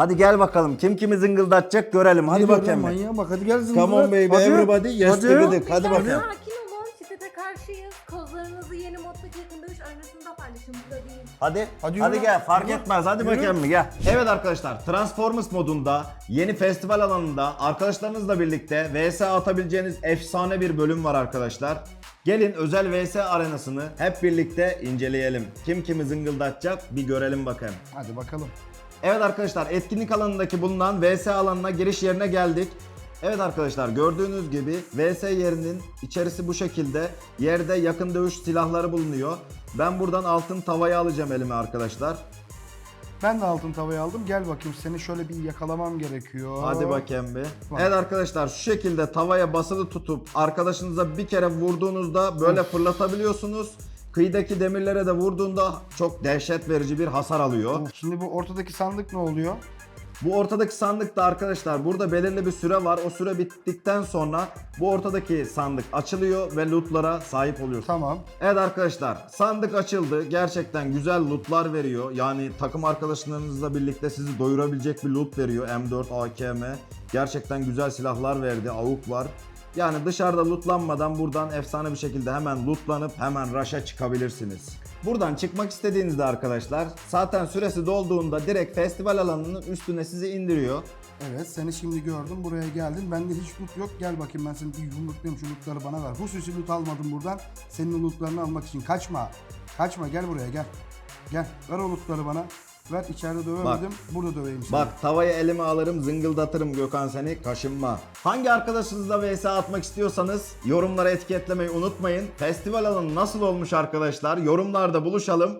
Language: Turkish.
Hadi gel bakalım. Kim kimi zıngıldatacak görelim. Hadi Geliyor bakayım. lan bir. Manyağa bak hadi gel zımbıra. Come on baby Hadi. everybody yes Hadi. dedik. Hadi bakalım. Sakin olun. Şiddete karşıyız. Kozlarınızı yeni moddaki yakın dövüş arenasında paylaşın. Burada değil. Hadi. Hadi Hadi, yürü. gel fark Yürü. etmez. Hadi Yürü. bakayım bir gel. Evet arkadaşlar Transformers modunda yeni festival alanında arkadaşlarınızla birlikte VS atabileceğiniz efsane bir bölüm var arkadaşlar. Gelin özel VS arenasını hep birlikte inceleyelim. Kim kimi zıngıldatacak bir görelim bakayım. Hadi bakalım. Evet arkadaşlar etkinlik alanındaki bulunan VS alanına giriş yerine geldik. Evet arkadaşlar gördüğünüz gibi VS yerinin içerisi bu şekilde. Yerde yakın dövüş silahları bulunuyor. Ben buradan altın tavayı alacağım elime arkadaşlar. Ben de altın tavayı aldım. Gel bakayım seni şöyle bir yakalamam gerekiyor. Hadi bakayım bir. Bak. Evet arkadaşlar şu şekilde tavaya basılı tutup arkadaşınıza bir kere vurduğunuzda böyle fırlatabiliyorsunuz. Kıyıdaki demirlere de vurduğunda çok dehşet verici bir hasar alıyor. Şimdi bu ortadaki sandık ne oluyor? Bu ortadaki sandıkta arkadaşlar burada belirli bir süre var. O süre bittikten sonra bu ortadaki sandık açılıyor ve lootlara sahip oluyorsunuz. Tamam. Evet arkadaşlar sandık açıldı. Gerçekten güzel lootlar veriyor. Yani takım arkadaşlarınızla birlikte sizi doyurabilecek bir loot veriyor. M4, AKM. Gerçekten güzel silahlar verdi. AUK var. Yani dışarıda lootlanmadan buradan efsane bir şekilde hemen lootlanıp hemen rush'a çıkabilirsiniz. Buradan çıkmak istediğinizde arkadaşlar zaten süresi dolduğunda direkt festival alanının üstüne sizi indiriyor. Evet seni şimdi gördüm. Buraya geldin. Bende hiç loot yok. Gel bakayım ben seni bir yumruklayayım şu lootları bana ver. Bu süsü loot almadım buradan. Senin lootlarını almak için. Kaçma. Kaçma gel buraya gel. Gel ver o lootları bana. Ver içeride dövemedim. Burada döveyim seni. Bak tavayı elime alırım zıngıldatırım Gökhan seni kaşınma. Hangi arkadaşınızla vs atmak istiyorsanız yorumlara etiketlemeyi unutmayın. Festival alanı nasıl olmuş arkadaşlar? Yorumlarda buluşalım.